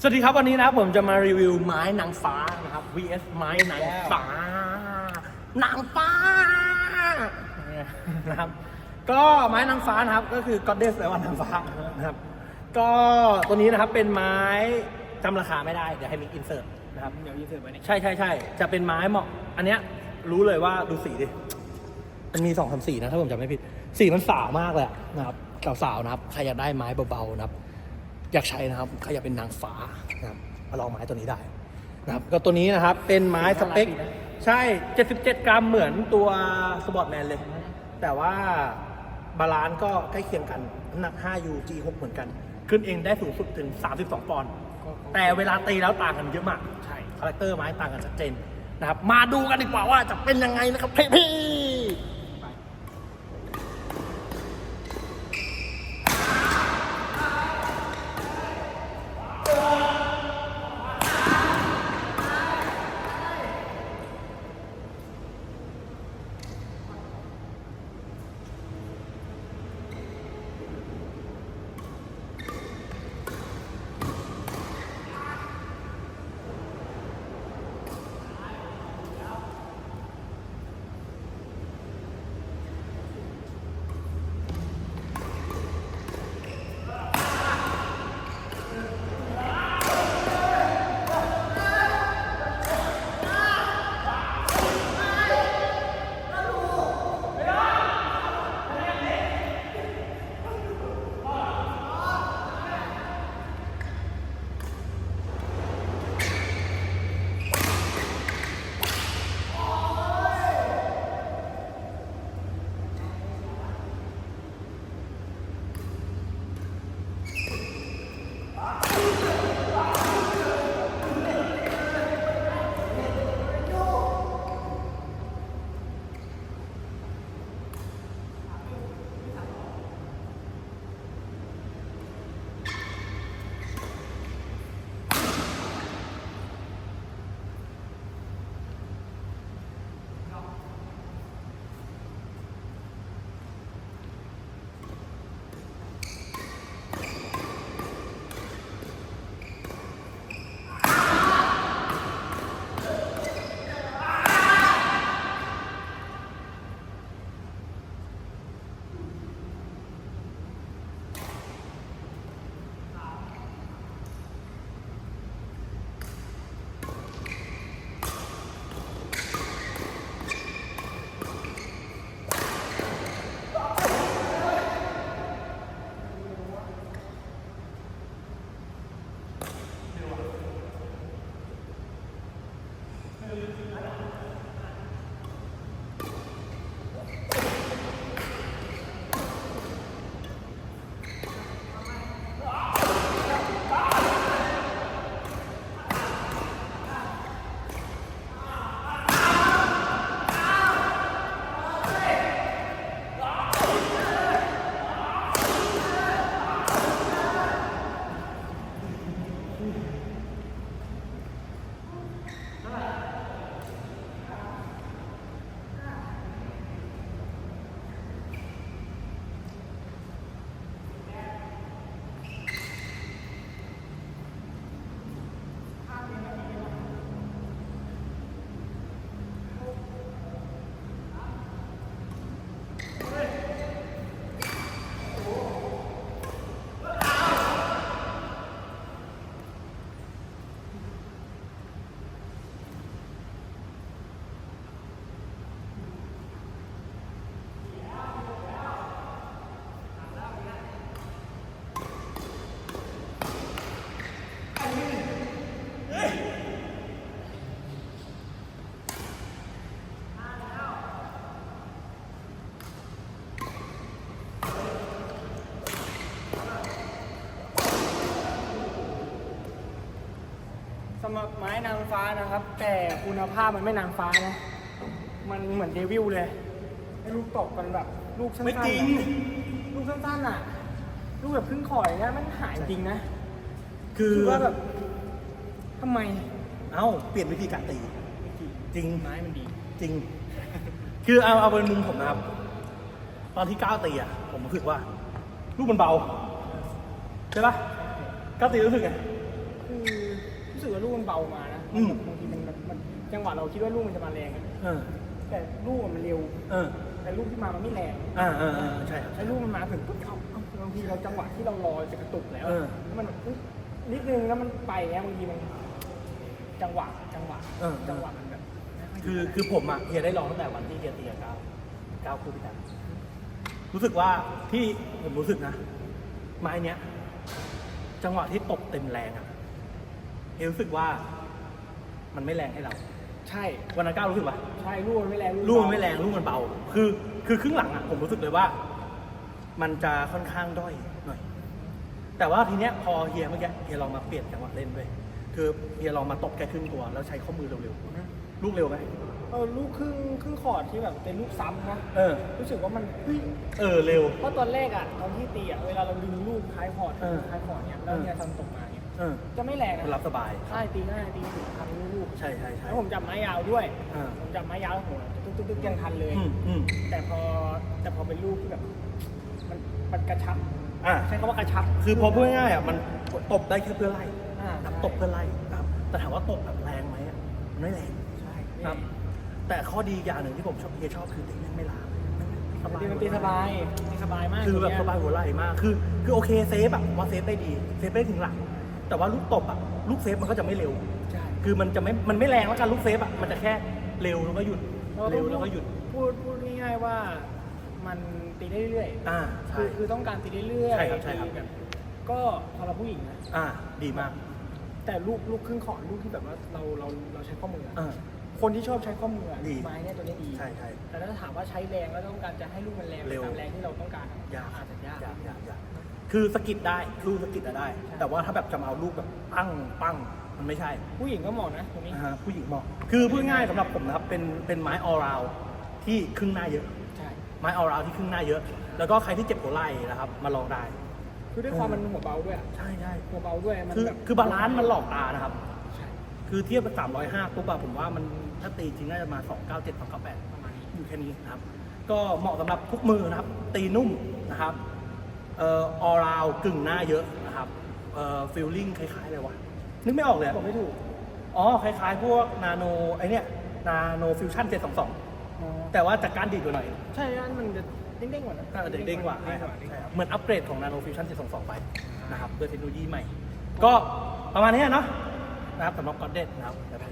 สวัสดีครับวันนี้นะครับผมจะมารีวิวไม้นางฟ้านะครับ vs ไม้นางฟ้านางฟ้านะครับ ก็ไม้นางฟ้านะครับก็คือ goddess แปลว่านางฟ้านะครับ ก็ตัวนี้นะครับเป็นไม้จำราคาไม่ได้ เดี๋ยวให้มิกอินเสิร์ตนะครับเดี๋ยวยีเสิร์ฟไว้นี่ใช่ใช่ใช่จะเป็นไม้เหมาะ อันเนี้ยรู้เลยว่าดูสีดิมันมีสองสามสีนะถ้าผมจำไม่ผิดสีมันสาวมากเลยอะนะครับสาวๆนะครับใครอยากได้ไม้เบาๆนะครับ อยากใช้นะครับใครอยากเป็นนางฟ้านะครับมาลองไม้ตัวนี้ได้นะครับก็ตัวนี้นะครับเป็นไม้สเปคใช่ 77 กรัมเหมือนตัวสปอร์ตแมนเลย แต่ว่าบาลานซ์ก็ใกล้เคียงกันน้ำหนัก 5U G6 เหมือนกัน ขึ้นเองได้สูงสุดถึง 32 ปอนด์แต่เวลาตีแล้วต่างกันเยอะมาก ใช่ คาแรคเตอร์ไม้ต่างกันชัดเจนนะครับ มาดูกันดีกว่าว่าจะเป็นยังไงนะครับพี่ สำหรับไม้นางฟ้านะครับ แต่คุณภาพมันไม่นางฟ้านะมันเหมือนเดวิลเลยให้ลูกตกกันแบบลูกสั้นๆไม่จริงอะลูกสั้นๆอะ ลูกแบบครึ่งขอยเนี่ยมันหายจริงนะคือคือว่าแบบทำไม เอ้า เปลี่ยนวิธีการตี จริงไม้มันดี จริง คือเอาเอาเป็นมุมผมนะครับ ตอนที่ก้าวตีอะ ผมรู้สึกว่า ลูกมันเบา ใช่ปะก้าวตีรู้สึกไงคือ อลูกมันเบามานะอืม บางทีมันมันมันจังหวะเราคิดว่าลูกมันจะมาแรงอะเออแต่ลูกมันเร็ว เออแต่ลูกที่มามันไม่แรงอ่าอ่าอ่าใช่ครับไอ้ลูกมันมาถึงปุ๊บเอาเอาบางทีเราจังหวะที่เรารอจะกระตุกแล้วเออ แล้วมันอุ๊ยนิดนึงแล้วมันไปเงี้ยบางทีมัน จังหวะจังหวะเออ จังหวะมันแบบไม่ยดีคือคือผมอะเฮียได้ลองตั้งแต่วันที่เฮียตีกับก้าวก้าวคู่พิจารรู้สึกว่าที่ผมรู้สึกนะ ไม้เนี้ย จังหวะที่ตบเต็มแรงอะ เฮียรู้สึกว่ามันไม่แรงให้เรา ใช่วันนั้นก้าวรู้สึกว่าใช่ลูกมันไม่แรงลูกมันเบาไม่แรงลูกมันเบา คือคือครึ่งหลังอะผมรู้สึกเลยว่า มันจะค่อนข้างด้อยหน่อย แต่ว่าทีเนี้ยพอเฮียเมื่อกี้เฮียลองมาเปลี่ยนจังหวะเล่นด้วยคือเฮียลองมาตบแค่ครึ่งตัวแล้วใช้ข้อมือเร็วๆลูกเร็วไหมเออลูกครึ่งครึ่งคอร์ดที่แบบเป็นลูกซ้ำนะเออ รู้สึกว่ามันเฮ้ยเออเร็วเพราะตอนแรกอะตอนที่ตีอะเวลาเราดึงลูกท้ายคอร์ดเออท้ายคอร์ดเนี่ยแล้วเออเนี่ยทำตกมา เนี่ยเออจะไม่แรงมันนะรับสบายใช่ตีง่ายตีถึงทันลูกใช่ใช่ใช่แล้วผมจับไม้ยาวด้วยอ่าผมจับไม้ยาวแล้วโหตึ๊กตึ๊กตึ๊กยังทันเลย อืมอืมแต่พอแต่พอเป็นลูกที่แบบมันมันกระชับอะใช้คำว่ากระชับคือพอพูดง่ายๆอะมันตบได้แค่เพื่อไล่อ่าครับตบเพื่อไล่ครับแต่ถามว่าตบแบบแรงไหมอะมันไม่แรงใช่ครับ แต่ข้อดีอย่างหนึ่งที่ผมชอบเฮียชอบคือตีแม่งไม่ล้าสบายตีมันตีสบายตีสบายมากคือแบบตัวสเนี้ยบายหัวไหล่มากคือ คือโอเคเซฟอะผมว่าเซฟได้ดีเซฟได้ถึงหลัง แต่ว่าลูกตบอะลูกเซฟมันก็จะไม่เร็ว ใช่ คือมันจะไม่ มันไม่แรงแล้วกันลูกเซฟอะมันจะแค่เร็วแล้วก็หยุด เร็วแล้วก็หยุด พูดพูดง่ายๆว่ามันตีได้เรื่อยอ่าๆใช่คือคือต้องการตีได้เรื่อยๆใช่ครับใช่ครับ ตีแบบก็พอเราผู้หญิงนะ อ่า ดีมาก แต่ลูกลูกครึ่งขอนลูกที่แบบว่าเราเราเราใช้ข้อมืออะอ่า คนที่ชอบใช้ข้อมืออะดี ไม้เนี่ยตัวเนี้ยดี ใช่ใช่ แต่ถ้าถามว่าใช้แรงแล้วต้องการจะให้ลูกมันแรงเร็ว ตามแรงที่เราต้องการยากอาจจะยากยากยากยาก คือสกิดได้ลูกสกิดอะได้ แต่ว่าถ้าแบบจะมาเอาลูกแบบปั้งปั้งมันไม่ใช่ผู้หญิงก็เหมาะนะตรงนี้นะฮะผู้หญิงเหมาะคือพูดง่ายสำหรับผมนะครับเป็นเป็นไม้ออราวที่ครึ่งหน้าเยอะ ใช่ ไม้ออราวที่ครึ่งหน้าเยอะ แล้วก็ใครที่เจ็บหัวไหล่นะครับ มาลองได้ คือด้วยความมันหัวเบาด้วยอะใช่ใช่หัวเบาด้วย มันคือแบบคือบาลานซ์มันหลอกตานะครับ ใช่ คือเทียบกับ305ปุ๊บอะผมว่ามันถ้าตีจริงน่าจะมา 297 298 ประมาณนี้อยู่แค่นี้นะครับ ก็เหมาะสำหรับทุกมือนะครับ ตีนุ่มนะครับ เอ่อออราวกึ่งหน้าเยอะนะครับเอ่อฟิลลิ่งคล้ายๆเลยวะนึกไม่ออกเลยอะบอกไม่ถูกอ๋อคล้ายๆ พวกนาโนไอเนี้ยนาโนฟิวชั่น722 อ๋อแต่ว่าจากการดีดกว่าหน่อยใช่นั่นมันจะเด้งๆกว่านะน่าจะเด้งกว่าเด้งกว่าใช่เด้งกคว่ารับเหมือนอัปเกรดของ Nano Fusion 722 ไปนะครับด้วยเทคโนโลยีใหม่ ก็ประมาณนี้เนาะนะครับสำหรับ g o d d e t นะครับเดี๋ยวไป